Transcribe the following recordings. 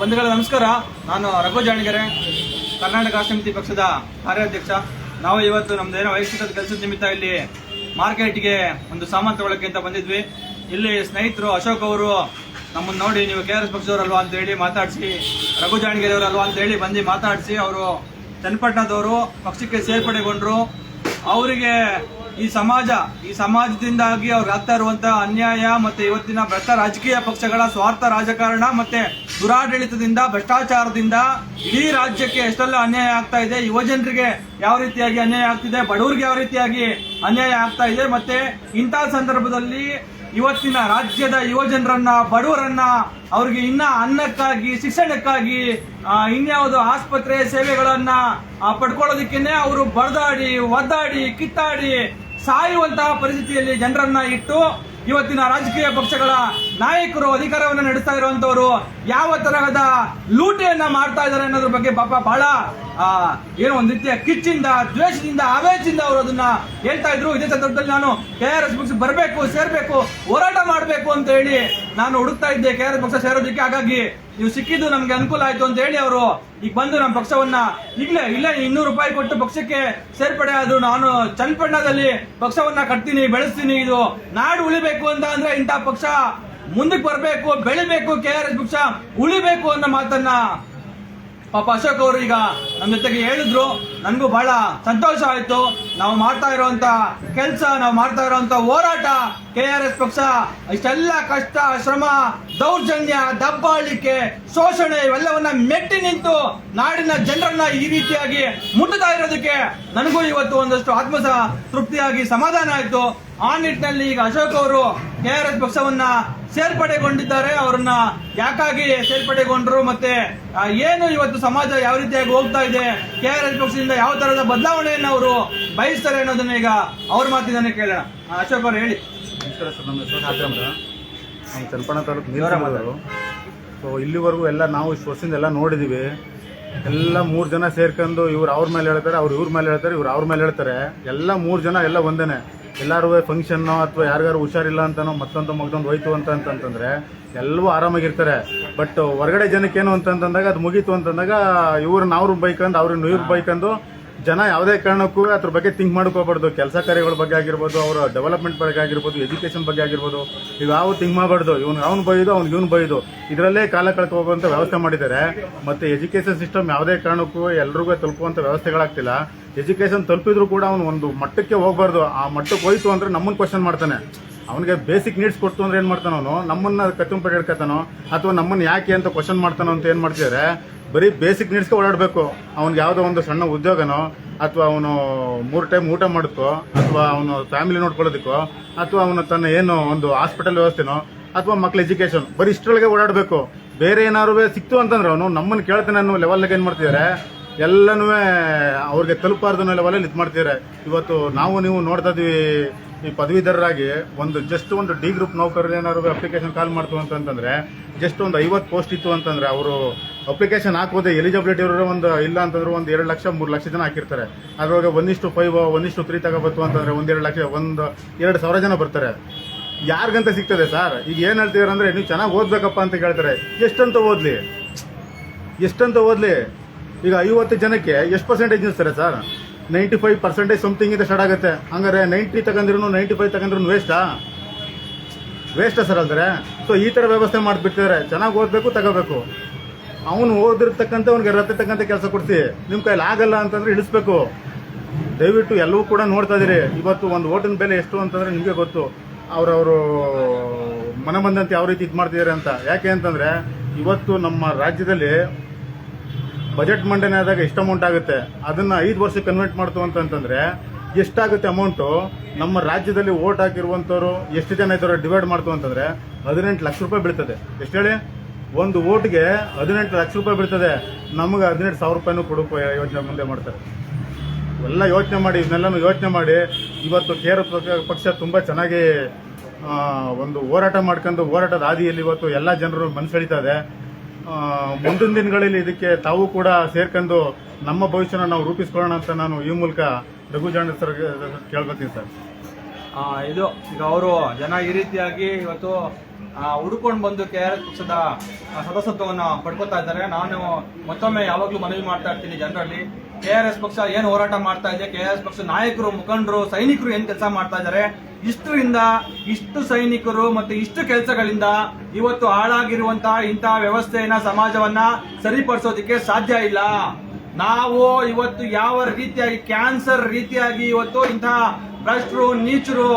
ಬಂಧುಗಳೇ, ನಮಸ್ಕಾರ. ನಾನು ರಘು ಜಾಣಗೆರೆ, ಕರ್ನಾಟಕ ಸಮಿತಿ ಪಕ್ಷದ ಕಾರ್ಯಾಧ್ಯಕ್ಷ. ನಾವು ಇವತ್ತು ನಮ್ದೇನೋ ವೈಯಕ್ತಿಕ ಕೆಲಸದ ನಿಮಿತ್ತ ಇಲ್ಲಿ ಮಾರ್ಕೆಟ್ಗೆ ಒಂದು ಸಾಮಾನು ತಗೊಳಕ್ಕೆ ಅಂತ ಬಂದಿದ್ವಿ. ಇಲ್ಲಿ ಸ್ನೇಹಿತರು ಅಶೋಕ್ ಅವರು ನಮ್ಮನ್ನು ನೋಡಿ ನೀವು ಕೆ ಆರ್ ಎಸ್ ಪಕ್ಷದವರಲ್ವಾ ಅಂತ ಹೇಳಿ ಮಾತಾಡಿಸಿ, ರಘು ಜಾಣಗೆರೆ ಅವರಲ್ವಾ ಅಂತ ಹೇಳಿ ಬಂದು ಮಾತಾಡಿಸಿ, ಅವರು ಚನ್ನಪಟ್ಟಣದವರು, ಪಕ್ಷಕ್ಕೆ ಸೇರ್ಪಡೆಗೊಂಡ್ರು. ಅವರಿಗೆ ಈ ಸಮಾಜ, ಈ ಸಮಾಜದಿಂದಾಗಿ ಅವ್ರಿಗೆ ಆಗ್ತಾ ಇರುವಂತಹ ಅನ್ಯಾಯ ಮತ್ತೆ ಇವತ್ತಿನ ಭ್ರಷ್ಟ ರಾಜಕೀಯ ಪಕ್ಷಗಳ ಸ್ವಾರ್ಥ ರಾಜಕಾರಣ ಮತ್ತೆ ದುರಾಡಳಿತದಿಂದ, ಭ್ರಷ್ಟಾಚಾರದಿಂದ ಈ ರಾಜ್ಯಕ್ಕೆ ಎಷ್ಟೆಲ್ಲ ಅನ್ಯಾಯ ಆಗ್ತಾ ಇದೆ ಯುವಜನರಿಗೆ ಯಾವ ರೀತಿಯಾಗಿ ಅನ್ಯಾಯ ಆಗ್ತಿದೆ, ಬಡವರಿಗೆ ಯಾವ ರೀತಿಯಾಗಿ ಅನ್ಯಾಯ ಆಗ್ತಾ ಇದೆ ಮತ್ತೆ ಇಂತಹ ಸಂದರ್ಭದಲ್ಲಿ ಇವತ್ತಿನ ರಾಜ್ಯದ ಯುವಜನರನ್ನ ಬಡವರನ್ನ ಅವ್ರಿಗೆ ಇನ್ನ ಅನ್ನಕ್ಕಾಗಿ, ಶಿಕ್ಷಣಕ್ಕಾಗಿ ಇನ್ಯಾವುದು ಆಸ್ಪತ್ರೆ ಸೇವೆಗಳನ್ನ ಪಡ್ಕೊಳ್ಳೋದಕ್ಕೇನೆ ಅವರು ಬಡದಾಡಿ ಒದ್ದಾಡಿ, ಕಿತ್ತಾಡಿ ಸಾಯುವಂತಹ ಪರಿಸ್ಥಿತಿಯಲ್ಲಿ ಜನರನ್ನ ಇಟ್ಟು ಇವತ್ತಿನ ರಾಜಕೀಯ ಪಕ್ಷಗಳ ನಾಯಕರು ಅಧಿಕಾರವನ್ನು ನಡೆಸ್ತಾ ಇರುವಂತವರು ಯಾವ ತರಹದ ಲೂಟೆಯನ್ನ ಮಾಡ್ತಾ ಇದ್ದಾರೆ ಅನ್ನೋದ್ರ ಬಗ್ಗೆ ಪಾಪ ಬಹಳ ಏನೋ ಒಂದು ರೀತಿಯ ಕಿಚ್ಚಿಂದ, ದ್ವೇಷದಿಂದ, ಆವೇಶದಿಂದ ಅವರು ಅದನ್ನ ಹೇಳ್ತಾ ಇದ್ರು. ಇದೇ ಸಂದರ್ಭದಲ್ಲಿ ನಾನು ಕೆ ಆರ್ ಎಸ್ ಪಕ್ಷ ಬರಬೇಕು, ಸೇರ್ಬೇಕು, ಹೋರಾಟ ಮಾಡಬೇಕು ಅಂತ ಹೇಳಿ ನಾನು ಹುಡುಕ್ತಾ ಇದ್ದೆ ಕೆ ಆರ್ ಎಸ್ ಪಕ್ಷ ಸೇರೋದಕ್ಕೆ. ಹಾಗಾಗಿ ನೀವು ಸಿಕ್ಕಿದ್ದು ನಮ್ಗೆ ಅನುಕೂಲ ಆಯ್ತು ಅಂತ ಹೇಳಿ ಅವರು ಈಗ ಬಂದು ನಮ್ಮ ಪಕ್ಷವನ್ನ ಈಗಲೇ ಇಲ್ಲ ಇನ್ನೂರು ರೂಪಾಯಿ ಕೊಟ್ಟು ಪಕ್ಷಕ್ಕೆ ಸೇರ್ಪಡೆ ಆದ್ರು ನಾನು ಚನ್ನಪಟ್ಟಣದಲ್ಲಿ ಪಕ್ಷವನ್ನ ಕಟ್ತೀನಿ, ಬೆಳೆಸ್ತೀನಿ, ಇದು ನಾಡು ಉಳಿಬೇಕು ಅಂತ ಅಂದ್ರೆ ಇಂಥ ಪಕ್ಷ ಮುಂದಕ್ಕೆ ಬರಬೇಕು, ಬೆಳಿಬೇಕು ಕೆ ಆರ್ ಎಸ್ ಪಕ್ಷ ಉಳಿಬೇಕು ಅನ್ನೋ ಮಾತನ್ನ ಪಾಪ ಅಶೋಕ್ ಅವರು ಈಗ ನಮ್ಮ ಜೊತೆಗೆ ಹೇಳಿದ್ರು. ನನಗೂ ಬಹಳ ಸಂತೋಷ ಆಯ್ತು. ನಾವು ಮಾಡ್ತಾ ಇರುವಂತ ಕೆಲಸ, ನಾವು ಮಾಡ್ತಾ ಇರುವಂತ ಹೋರಾಟ ಕೆ ಆರ್ ಎಸ್ ಪಕ್ಷ, ಇಷ್ಟೆಲ್ಲ ಕಷ್ಟ, ಶ್ರಮ, ದೌರ್ಜನ್ಯ, ದಬ್ಬಾಳಿಕೆ, ಶೋಷಣೆ ಇವೆಲ್ಲವನ್ನ ಮೆಟ್ಟಿ ನಿಂತು ನಾಡಿನ ಜನರನ್ನ ಈ ರೀತಿಯಾಗಿ ಮುಟ್ಟುತ್ತಾ ಇರೋದಕ್ಕೆ ನನಗೂ ಇವತ್ತು ಒಂದಷ್ಟು ಆತ್ಮಸ ತೃಪ್ತಿಯಾಗಿ ಸಮಾಧಾನ ಆಯ್ತು. ಆ ನಿಟ್ಟಿನಲ್ಲಿ ಈಗ ಅಶೋಕ್ ಅವರು ಕೆ ಆರ್ ಎಸ್ ಪಕ್ಷವನ್ನ ಸೇರ್ಪಡೆಗೊಂಡಿದ್ದಾರೆ. ಅವರನ್ನ ಯಾಕಾಗಿ ಸೇರ್ಪಡೆಗೊಂಡ್ರು ಮತ್ತೆ ಏನು ಇವತ್ತು ಸಮಾಜ ಯಾವ ರೀತಿಯಾಗಿ ಹೋಗ್ತಾ ಇದೆ, ಕೆ ಆರ್ ಎಸ್ ಪಕ್ಷದಿಂದ ಯಾವ ತರಹದ ಬದಲಾವಣೆಯನ್ನು ಅವರು ಬಯಸ್ತಾರೆ ಅನ್ನೋದನ್ನ ಈಗ ಅವ್ರ ಮಾತಿನ ಕೇಳೋಣ. ಅಶೋಕ್ ಅವರು ಹೇಳಿ. ಚನ್ನಪಣ್ಣ ತಾಲೂಕು ಸೊ ಇಲ್ಲಿವರೆಗೂ ಎಲ್ಲ ನಾವು ಇಷ್ಟು ವರ್ಷದಿಂದ ಎಲ್ಲ ನೋಡಿದ್ದೀವಿ ಎಲ್ಲ ಮೂರು ಜನ ಸೇರ್ಕೊಂಡು ಇವ್ರು ಅವ್ರ ಮೇಲೆ ಹೇಳ್ತಾರೆ, ಅವ್ರು ಇವ್ರ ಮೇಲೆ ಹೇಳ್ತಾರೆ, ಇವ್ರು ಅವ್ರ ಮೇಲೆ ಹೇಳ್ತಾರೆ. ಎಲ್ಲ ಮೂರು ಜನ ಎಲ್ಲ ಒಂದೇನೆ. ಎಲ್ಲರೂ ಫಂಕ್ಷನ್ನೋ ಅಥವಾ ಯಾರಿಗಾರು ಹುಷಾರಿಲ್ಲ ಅಂತನೋ ಮತ್ತೊಂದು ಮಗದೊಂದು ಹೋಯ್ತು ಅಂತ ಅಂತಂತಂದರೆ ಎಲ್ಲವೂ ಆರಾಮಾಗಿರ್ತಾರೆ. ಬಟ್ ಹೊರಗಡೆ ಜನಕ್ಕೇನು ಅಂತಂತಂದಾಗ ಅದು ಮುಗೀತು ಅಂತಂದಾಗ ಇವ್ರನ್ನ ಅವ್ರ ಬೈಕಂದು ಅವ್ರನ್ನ ಇವ್ರ ಬೈಕಂದು ಜನ ಯಾವುದೇ ಕಾರಣಕ್ಕೂ ಅದ್ರ ಬಗ್ಗೆ ಥಿಂಕ್ ಮಾಡ್ಕೋಬಾರ್ದು. ಕೆಲಸ ಕಾರ್ಯಗಳ ಬಗ್ಗೆ ಆಗಿರ್ಬೋದು, ಅವರ ಡೆವಲಪ್ಮೆಂಟ್ ಬಗ್ಗೆ ಆಗಿರ್ಬೋದು ಎಜುಕೇಷನ್ ಬಗ್ಗೆ ಆಗಿರ್ಬೋದು, ಇವು ಯಾವ ಥಿಂಕ್ ಮಾಡಬಾರ್ದು. ಇವ್ನು ಅವ್ನು ಬೈದು, ಅವ್ನು ಇವ್ನು ಬೈದು. ಇದರಲ್ಲೇ ಕಾಲ ಕಳ್ಕೊ ವ್ಯವಸ್ಥೆ ಮಾಡಿದ್ದಾರೆ. ಮತ್ತು ಎಜುಕೇಷನ್ ಸಿಸ್ಟಮ್ ಯಾವುದೇ ಕಾರಣಕ್ಕೂ ಎಲ್ರಿಗೂ ತಲುಪುವಂಥ ವ್ಯವಸ್ಥೆಗಳಾಗ್ತಿಲ್ಲ. ಎಜುಕೇಷನ್ ತಲುಪಿದ್ರು ಕೂಡ ಅವ್ನು ಒಂದು ಮಟ್ಟಕ್ಕೆ ಹೋಗ್ಬಾರ್ದು. ಆ ಮಟ್ಟಕ್ಕೆ ಹೋಯ್ತು ಅಂದರೆ ನಮ್ಮನ್ನು ಕ್ವಶನ್ ಮಾಡ್ತಾನೆ. ಅವನಿಗೆ ಬೇಸಿಕ್ ನೀಡ್ಸ್ ಕೊಡ್ತು ಅಂದ್ರೆ ಏನು ಮಾಡ್ತಾನೋ ನಮ್ಮನ್ನ ಕತ್ತುಂಪಡಿ ಹಿಡ್ಕತಾನೋ ಅಥವಾ ನಮ್ಮನ್ನ ಯಾಕೆ ಅಂತ ಕ್ವಶನ್ ಮಾಡ್ತಾನೋ ಅಂತ ಏನು ಮಾಡ್ತಿದ್ದಾರೆ ಬರೀ ಬೇಸಿಕ್ ನೀಡ್ಸ್ಗೆ ಓಡಾಡಬೇಕು. ಅವ್ನಿಗೆ ಯಾವುದೋ ಒಂದು ಸಣ್ಣ ಉದ್ಯೋಗನೋ, ಅಥವಾ ಅವನು ಮೂರು ಟೈಮ್ ಊಟ ಮಾಡೋದಕ್ಕೋ ಅಥವಾ ಅವನು ಫ್ಯಾಮಿಲಿ ನೋಡ್ಕೊಳ್ಳೋದಕ್ಕೋ, ಅಥವಾ ಅವನು ತನ್ನ ಏನು ಒಂದು ಹಾಸ್ಪಿಟಲ್ ವ್ಯವಸ್ಥೆನೋ, ಅಥವಾ ಮಕ್ಳ ಎಜುಕೇಶನ್ ಬರೀ ಇಷ್ಟರೊಳಗೆ ಓಡಾಡಬೇಕು. ಬೇರೆ ಏನಾರು ಸಿಕ್ತು ಅಂತಂದ್ರೆ ಅವನು ನಮ್ಮನ್ನು ಕೇಳ್ತಾನೆ ಅನ್ನೋ ಲೆವೆಲ್ಗೆ ಏನು ಮಾಡ್ತಿದ್ದಾರೆ ಎಲ್ಲನೂ ಅವ್ರಿಗೆ ತಲುಪಾರ್ದು ಅನ್ನೋ ಲೆವೆಲಲ್ಲಿ ಇದು ಮಾಡ್ತಿದ್ದಾರೆ ಇವತ್ತು ನಾವು ನೀವು ನೋಡ್ತಾ ಇದೀವಿ ಈ ಪದವೀಧರರಾಗಿ ಒಂದು ಜಸ್ಟ್ ಒಂದು ಡಿ ಗ್ರೂಪ್ ನೌಕರರು ಏನಾದ್ರು ಅಪ್ಲಿಕೇಶನ್ ಕಾಲ್ ಮಾಡ್ತು ಅಂತಂದ್ರೆ ಜಸ್ಟ್ ಒಂದು ಐವತ್ತು ಪೋಸ್ಟ್ ಇತ್ತು ಅಂತಂದ್ರೆ, ಅವರು ಅಪ್ಲಿಕೇಶನ್ ಹಾಕೋದೆ ಎಲಿಜಿಬಿಲಿಟಿ ಇರೋರು ಒಂದು ಇಲ್ಲ ಅಂತಂದ್ರೆ ಒಂದು ಎರಡು ಲಕ್ಷ, ಮೂರು ಲಕ್ಷ ಜನ ಹಾಕಿರ್ತಾರೆ. ಅದ್ರೊಳಗೆ ಒಂದಿಷ್ಟು ಫೈವ್ ಒಂದಿಷ್ಟು ತ್ರೀ ತಗೋಬತ್ತು ಅಂತಂದ್ರೆ ಒಂದೆರಡು ಲಕ್ಷ, ಒಂದು ಎರಡು ಸಾವಿರ ಜನ ಬರ್ತಾರೆ. ಯಾರಿಗಂತ ಸಿಗ್ತದೆ ಸರ್ ಈಗ ಏನು ಹೇಳ್ತಿದಾರೆ ಅಂದ್ರೆ ನೀವು ಚೆನ್ನಾಗಿ ಓದ್ಬೇಕಪ್ಪ ಅಂತ ಕೇಳ್ತಾರೆ. ಎಷ್ಟಂತ ಓದ್ಲಿ? ಎಷ್ಟಂತ ಓದ್ಲಿ? ಈಗ ಐವತ್ತು ಜನಕ್ಕೆ ಎಷ್ಟು percentage ನಿಲ್ಸ್ತಾರೆ sir ninety five percentage something ಇಂದ ಸ್ಟಾರ್ಟ್ ಆಗುತ್ತೆ. ಹಂಗಾರೆ ನೈಂಟಿ ತಗೊಂಡ್ರು ನೈಂಟಿ ಫೈವ್ ತಗೊಂಡ್ರು ವೇಸ್ಟಾ ವೇಸ್ಟಾ ಸರ್ ಅಂದ್ರೆ ಸೊ ಈ ತರ ವ್ಯವಸ್ಥೆ ಮಾಡಿಬಿಡ್ತಿದ್ದಾರೆ ಚೆನ್ನಾಗಿ ಓದಬೇಕು, ತಗೋಬೇಕು. ಅವನು ಓದಿರ್ತಕ್ಕಂಥ ಅವ್ನಿಗೆ ರತ್ತಿರ್ತಕ್ಕಂಥ ಕೆಲಸ ಕೊಡ್ತಿ. ನಿಮ್ಮ ಕೈಲಿ ಆಗಲ್ಲ ಅಂತಂದ್ರೆ ಇಳಿಸ್ಬೇಕು. ದಯವಿಟ್ಟು ಎಲ್ಲವೂ ಕೂಡ ನೋಡ್ತಾ ಇದೀರಿ ಇವತ್ತು ಒಂದು ಓಟಿನ ಬೆಲೆ ಎಷ್ಟು ಅಂತಂದ್ರೆ ನಿಮಗೆ ಗೊತ್ತು. ಅವರವರು ಮನ ಬಂದಂತೆ ಯಾವ ರೀತಿ ಇದು ಮಾಡ್ತಿದ್ದಾರೆ ಅಂತ. ಯಾಕೆ ಅಂತಂದ್ರೆ ಇವತ್ತು ನಮ್ಮ ರಾಜ್ಯದಲ್ಲಿ ಬಜೆಟ್ ಮಂಡನೆ ಆದಾಗ ಎಷ್ಟು ಅಮೌಂಟ್ ಆಗುತ್ತೆ. ಅದನ್ನ ಐದು ವರ್ಷ ಕನ್ವರ್ಟ್ ಮಾಡ್ತು ಅಂತಂತಂದರೆ ಎಷ್ಟಾಗುತ್ತೆ ಅಮೌಂಟು ನಮ್ಮ ರಾಜ್ಯದಲ್ಲಿ ಓಟ್ ಹಾಕಿರುವಂಥವ್ರು ಎಷ್ಟು ಜನ ಇದ್ದಾರೆ ಡಿವೈಡ್ ಮಾಡ್ತು ಅಂತಂದ್ರೆ ಹದಿನೆಂಟು ಲಕ್ಷ ರೂಪಾಯಿ ಬೀಳ್ತದೆ. ಎಷ್ಟು ಹೇಳಿ? ಒಂದು ಓಟ್ಗೆ ಹದಿನೆಂಟು ಲಕ್ಷ ರೂಪಾಯಿ ಬೀಳ್ತದೆ. ನಮಗೆ ಹದಿನೆಂಟು ಸಾವಿರ ರೂಪಾಯಿನೂ ಕೊಡೋಕೆ ಯೋಚನೆ ಮುಂದೆ ಮಾಡ್ತಾರೆ. ಎಲ್ಲ ಯೋಚನೆ ಮಾಡಿ, ಇದನ್ನೆಲ್ಲನೂ ಯೋಚನೆ ಮಾಡಿ, ಇವತ್ತು ಕೇರ ಪಕ್ಷ ತುಂಬ ಚೆನ್ನಾಗಿ ಒಂದು ಹೋರಾಟ ಮಾಡ್ಕೊಂಡು ಹೋರಾಟದ ಹಾದಿಯಲ್ಲಿ ಇವತ್ತು ಎಲ್ಲ ಜನರು ಮನಸೆಳಿತಾ ಇದೆ. ಮುಂದಿನ ದಿನಗಳಲ್ಲಿ ಇದಕ್ಕೆ ತಾವು ಕೂಡ ಸೇರ್ಕೊಂಡು ನಮ್ಮ ಭವಿಷ್ಯನ ನಾವು ರೂಪಿಸ್ಕೊಳ್ಳೋಣ ಅಂತ ನಾನು ಈ ಮೂಲಕ ರಘು ಜಾಂಡ ಸರ್ ಕೇಳ್ಕೊತೀನಿ ಸರ್. ಇದು ಈಗ ಅವರು ಜನ ಈ ರೀತಿಯಾಗಿ ಇವತ್ತು ಹುಡುಕೊಂಡು ಬಂದು ಕೆ ಆರ್ ಎಸ್ ಪಕ್ಷದ ಸದಸ್ಯತ್ವವನ್ನು ಪಡ್ಕೊತಾ ಇದ್ದಾರೆ. ನಾನು ಮತ್ತೊಮ್ಮೆ ಯಾವಾಗಲೂ ಮನವಿ ಮಾಡ್ತಾ ಇರ್ತೀನಿ ಜನರಲ್ಲಿ. ಕೆ ಆರ್ ಎಸ್ ಪಕ್ಷ ಏನು ಹೋರಾಟ ಮಾಡ್ತಾ ಇದೆ? ಕೆ ಆರ್ ಎಸ್ ಪಕ್ಷ ನಾಯಕರು, ಮುಖಂಡರು, ಸೈನಿಕರು ಏನು ಕೆಲಸ ಮಾಡ್ತಾ ಇದ್ದಾರೆ? ಇಷ್ಟರಿಂದ ಇಷ್ಟು ಸೈನಿಕರು ಮತ್ತು ಇಷ್ಟು ಕೆಲಸಗಳಿಂದ ಇವತ್ತು ಹಾಳಾಗಿರುವಂತಹ ಇಂತಹ ವ್ಯವಸ್ಥೆಯನ್ನ, ಸಮಾಜವನ್ನ ಸರಿಪಡಿಸೋದಕ್ಕೆ ಸಾಧ್ಯ ಇಲ್ಲ. ನಾವು ಇವತ್ತು ಯಾವ ರೀತಿಯಾಗಿ, ಕ್ಯಾನ್ಸರ್ ರೀತಿಯಾಗಿ ಇವತ್ತು ಇಂತಹ ಭ್ರಷ್ಟರು ನೀಚರು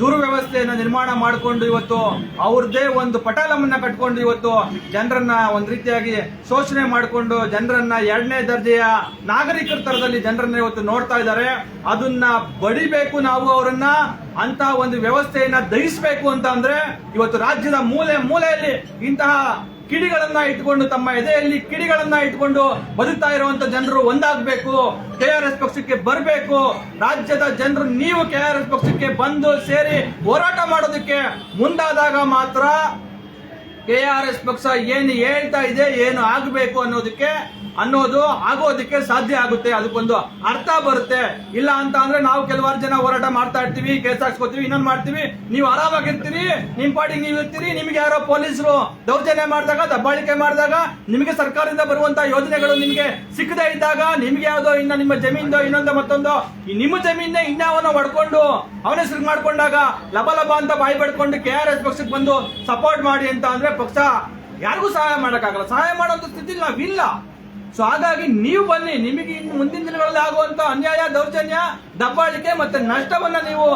ದುರ್ವ್ಯವಸ್ಥೆಯನ್ನ ನಿರ್ಮಾಣ ಮಾಡಿಕೊಂಡು ಇವತ್ತು ಅವ್ರದ್ದೇ ಒಂದು ಪಟಾಲಮನ್ನ ಕಟ್ಕೊಂಡು ಇವತ್ತು ಜನರನ್ನ ಒಂದ್ ರೀತಿಯಾಗಿ ಶೋಷಣೆ ಮಾಡಿಕೊಂಡು ಜನರನ್ನ ಎರಡನೇ ದರ್ಜೆಯ ನಾಗರಿಕರ ತರದಲ್ಲಿ ಜನರನ್ನ ಇವತ್ತು ನೋಡ್ತಾ ಇದ್ದಾರೆ. ಅದನ್ನ ಬಡಿಬೇಕು ನಾವು ಅವರನ್ನ ಅಂತ ಒಂದು ವ್ಯವಸ್ಥೆಯನ್ನ ದಹಿಸಬೇಕು ಅಂತ ಅಂದ್ರೆ ಇವತ್ತು ರಾಜ್ಯದ ಮೂಲೆ ಮೂಲೆಯಲ್ಲಿ ಇಂತಹ ಕಿಡಿಗಳನ್ನ ಇಟ್ಕೊಂಡು ತಮ್ಮ ಎದೆಯಲ್ಲಿ ಕಿಡಿಗಳನ್ನ ಇಟ್ಕೊಂಡು ಬದುಕ್ತಾ ಇರುವಂತ ಜನರು ಒಂದಾಗಬೇಕು. ಕೆ ಆರ್ ಎಸ್ ಪಕ್ಷಕ್ಕೆ ಬರಬೇಕು. ರಾಜ್ಯದ ಜನರು ನೀವು ಕೆ ಆರ್ ಎಸ್ ಪಕ್ಷಕ್ಕೆ ಬಂದು ಸೇರಿ ಹೋರಾಟ ಮಾಡೋದಕ್ಕೆ ಮುಂದಾದಾಗ ಮಾತ್ರ ಕೆ ಆರ್ ಎಸ್ ಪಕ್ಷ ಏನು ಹೇಳ್ತಾ ಇದೆ, ಏನು ಆಗಬೇಕು ಅನ್ನೋದಕ್ಕೆ ಅನ್ನೋದು ಆಗೋದಕ್ಕೆ ಸಾಧ್ಯ ಆಗುತ್ತೆ. ಅದಕ್ಕೊಂದು ಅರ್ಥ ಬರುತ್ತೆ. ಇಲ್ಲ ಅಂತ ಅಂದ್ರೆ ನಾವು ಕೆಲವಾರು ಜನ ಹೋರಾಟ ಮಾಡ್ತಾ ಇರ್ತೀವಿ, ಕೇಸ್ ಹಾಕ್ಸ್ಕೊತೀವಿ, ಇನ್ನೊಂದು ಮಾಡ್ತೀವಿ. ನೀವು ಆರಾಮಾಗಿರ್ತೀರಿ ನಿಮ್ ಪಾಟಿಗೆ ನೀವು ಇರ್ತೀರಿ, ನಿಮ್ಗೆ ಯಾರೋ ಪೊಲೀಸರು ದೌರ್ಜನ್ಯ ಮಾಡಿದಾಗ, ದಬ್ಬಾಳಿಕೆ ಮಾಡಿದಾಗ, ನಿಮಗೆ ಸರ್ಕಾರದಿಂದ ಬರುವಂತ ಯೋಜನೆಗಳು ನಿಮಗೆ ಸಿಕ್ಕದೇ ಇದ್ದಾಗ, ನಿಮ್ಗೆ ಯಾವುದೋ ಇನ್ನ ನಿಮ್ಮ ಜಮೀನ್ದೋ ಇನ್ನೊಂದು ಮತ್ತೊಂದು, ನಿಮ್ಮ ಜಮೀನ ಇನ್ನಾವನ್ನ ಹೊಡ್ಕೊಂಡು, ಅವನ ಹೆಸರು ಮಾಡ್ಕೊಂಡಾಗ ಲಬ ಲಬ ಅಂತ ಬಾಯಿ ಪಡ್ಕೊಂಡು ಕೆ ಆರ್ ಎಸ್ ಪಕ್ಷಕ್ಕೆ ಬಂದು ಸಪೋರ್ಟ್ ಮಾಡಿ ಅಂತ ಅಂದ್ರೆ ಪಕ್ಷ ಯಾರಿಗೂ ಸಹಾಯ ಮಾಡೋಕ್ಕಾಗಲ್ಲ. ಸಹಾಯ ಮಾಡುವಂತ ಸ್ಥಿತಿ ನಾವಿಲ್ಲ. ಸೊ ಹಾಗಾಗಿ ನೀವು ಬನ್ನಿ. ನಿಮಗೆ ಇನ್ನು ಮುಂದಿನ ದಿನಗಳಲ್ಲಿ ಆಗುವಂತ ಅನ್ಯಾಯ, ದೌರ್ಜನ್ಯ, ದಬ್ಬಾಳಿಕೆ ಮತ್ತೆ ನಷ್ಟವನ್ನ ನೀವು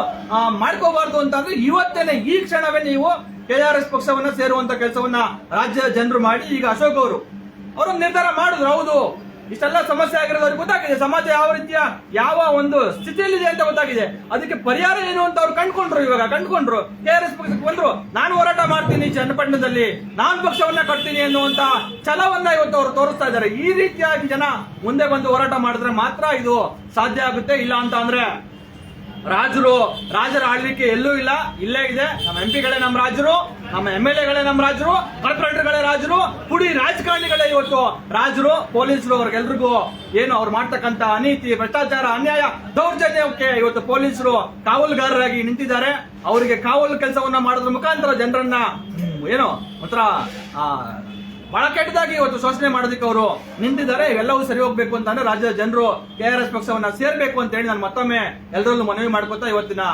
ಮಾಡ್ಕೋಬಾರ್ದು ಅಂತ ಅಂದ್ರೆ ಇವತ್ತೇನೆ ಈ ಕ್ಷಣವೇ ನೀವು ಕೆ ಆರ್ ಎಸ್ ಪಕ್ಷವನ್ನ ಸೇರುವಂತ ಕೆಲಸವನ್ನ ರಾಜ್ಯದ ಜನರು ಮಾಡಿ. ಈಗ ಅಶೋಕ್ ಅವರು ಅವರು ನಿರ್ಧಾರ ಮಾಡಿದ್ರು. ಹೌದು. ಇಷ್ಟೆಲ್ಲ ಸಮಸ್ಯೆ ಆಗಿರೋದು ಗೊತ್ತಾಗಿದೆ. ಸಮಾಜ ಯಾವ ರೀತಿಯ, ಯಾವ ಒಂದು ಸ್ಥಿತಿಯಲ್ಲಿದೆ ಅಂತ ಗೊತ್ತಾಗಿದೆ. ಅದಕ್ಕೆ ಪರಿಹಾರ ಏನು ಅಂತ ಅವ್ರು ಕಂಡ್ಕೊಂಡ್ರು ಇವಾಗ, ಕಂಡ್ಕೊಂಡ್ರು. ಕೆ ಆರ್ ಎಸ್ ಪಕ್ಷಕ್ಕೆ ಬಂದ್ರು. ನಾನು ಹೋರಾಟ ಮಾಡ್ತೀನಿ ಚನ್ನಪಟ್ಟಣದಲ್ಲಿ. ನಾನು ಪಕ್ಷವನ್ನ ಕಟ್ತೀನಿ ಅನ್ನುವಂತ ಛಲವನ್ನ ಇವತ್ತು ಅವರು ತೋರಿಸ್ತಾ ಇದ್ದಾರೆ. ಈ ರೀತಿಯಾಗಿ ಜನ ಮುಂದೆ ಬಂದು ಹೋರಾಟ ಮಾಡಿದ್ರೆ ಮಾತ್ರ ಇದು ಸಾಧ್ಯ ಆಗುತ್ತೆ, ಇಲ್ಲ ಅಂತ ಅಂದ್ರೆ ರಾಜರು, ರಾಜರ ಆಳ್ವಿಕೆ ಎಲ್ಲೂ ಇಲ್ಲ, ಇಲ್ಲೇ ಇದೆ. ನಮ್ಮ ಎಂ ಪಿಗಳೇ ನಮ್ಮ ರಾಜರು, ನಮ್ಮ ಎಂ ಎಲ್ ಎಗಳೇ ನಮ್ಮ ರಾಜರು, ಕಾರ್ಪೊರೇಟರ್ಗಳೇ ರಾಜರು ಪುಡಿ ರಾಜಕಾರಣಿಗಳೇ ಇವತ್ತು ರಾಜರು, ಪೊಲೀಸರು ಅವ್ರಿಗೆಲ್ರಿಗೂ ಏನು ಅವ್ರು ಮಾಡ್ತಕ್ಕಂತ ಅನೀತಿ, ಭ್ರಷ್ಟಾಚಾರ, ಅನ್ಯಾಯ ದೌರ್ಜನ್ಯಕ್ಕೆ ಇವತ್ತು ಪೊಲೀಸರು ಕಾವಲುಗಾರರಾಗಿ ನಿಂತಿದ್ದಾರೆ. ಅವರಿಗೆ ಕಾವಲು ಕೆಲಸವನ್ನ ಮಾಡೋದ್ರ ಮುಖಾಂತರ ಜನರನ್ನ ಏನು ಒಂಥರ ಬಹಳ ಕೆಟ್ಟದಾಗಿ ಇವತ್ತು ಶೋಷಣೆ ಮಾಡೋದಕ್ಕೆ ಅವರು ನಿಂತಿದ್ದಾರೆ. ಇವೆಲ್ಲವೂ ಸರಿ ಹೋಗ್ಬೇಕು ಅಂತ ಅಂದ್ರೆ ರಾಜ್ಯದ ಜನರು ಕೆ ಆರ್ ಎಸ್ ಪಕ್ಷವನ್ನ ಸೇರ್ಬೇಕು ಅಂತ ಹೇಳಿ ನಾನು ಮತ್ತೊಮ್ಮೆ ಎಲ್ಲರಲ್ಲೂ ಮನವಿ ಮಾಡ್ಕೊತಾ ಇವತ್ತಿನ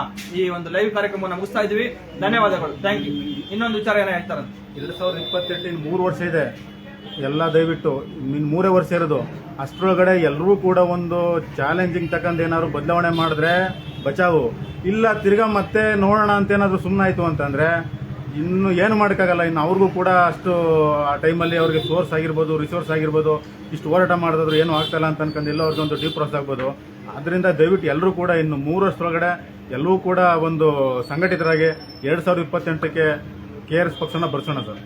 ಈ ಒಂದು ಲೈವ್ ಕಾರ್ಯಕ್ರಮವನ್ನು ಮುಗಿಸ್ತಾ ಇದೀವಿ ಧನ್ಯವಾದಗಳು. ಥ್ಯಾಂಕ್ ಯು ಇನ್ನೊಂದು ವಿಚಾರ ಏನೋ ಹೇಳ್ತಾರೆ? ಎರಡು ಸಾವಿರದ ಇಪ್ಪತ್ತೆಂಟಿನ ಮೂರು ವರ್ಷ ಇದೆ. ಎಲ್ಲ ದಯವಿಟ್ಟು ಇನ್ನು ಮೂರೇ ವರ್ಷ ಇರೋದು. ಅಷ್ಟರೊಳಗಡೆ ಎಲ್ಲರೂ ಕೂಡ ಒಂದು ಚಾಲೆಂಜಿಂಗ್ ತಕ್ಕಂತ ಏನಾದ್ರು ಬದಲಾವಣೆ ಮಾಡಿದ್ರೆ ಬಚಾವು. ಇಲ್ಲ, ತಿರ್ಗಾ ಮತ್ತೆ ನೋಡೋಣ ಅಂತ ಏನಾದ್ರು ಸುಮ್ಮನಾಯ್ತು ಅಂತಂದ್ರೆ ಇನ್ನು ಏನು ಮಾಡೋಕ್ಕಾಗಲ್ಲ, ಇನ್ನು ಅವ್ರಿಗೂ ಕೂಡ ಅಷ್ಟು, ಆ ಟೈಮಲ್ಲಿ ಅವ್ರಿಗೆ ಸೋರ್ಸ್ ಆಗಿರ್ಬೋದು ರಿಸೋರ್ಸ್ ಆಗಿರ್ಬೋದು, ಇಷ್ಟು ಹೋರಾಟ ಮಾಡಿದ್ರು ಏನು ಆಗ್ತಾಯಿಲ್ಲ ಅಂತ ಅನ್ಕೊಂಡು ಎಲ್ಲ ಅವ್ರಿಗೊಂದು ಡಿಪ್ರೋಸ್ ಆಗ್ಬೋದು. ಅದರಿಂದ ದಯವಿಟ್ಟು ಎಲ್ಲರೂ ಕೂಡ ಇನ್ನು ಮೂರು ವರ್ಷದೊಳಗಡೆ ಎಲ್ಲರೂ ಕೂಡ ಒಂದು ಸಂಘಟಿತರಾಗಿ ಎರಡು ಸಾವಿರದ ಇಪ್ಪತ್ತೆಂಟಕ್ಕೆ ಕೆ ಆರ್ ಎಸ್ ಪಕ್ಷನ ಬರ್ಸೋಣ ಸರ್.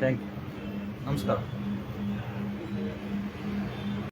ಥ್ಯಾಂಕ್ ಯು ನಮಸ್ಕಾರ.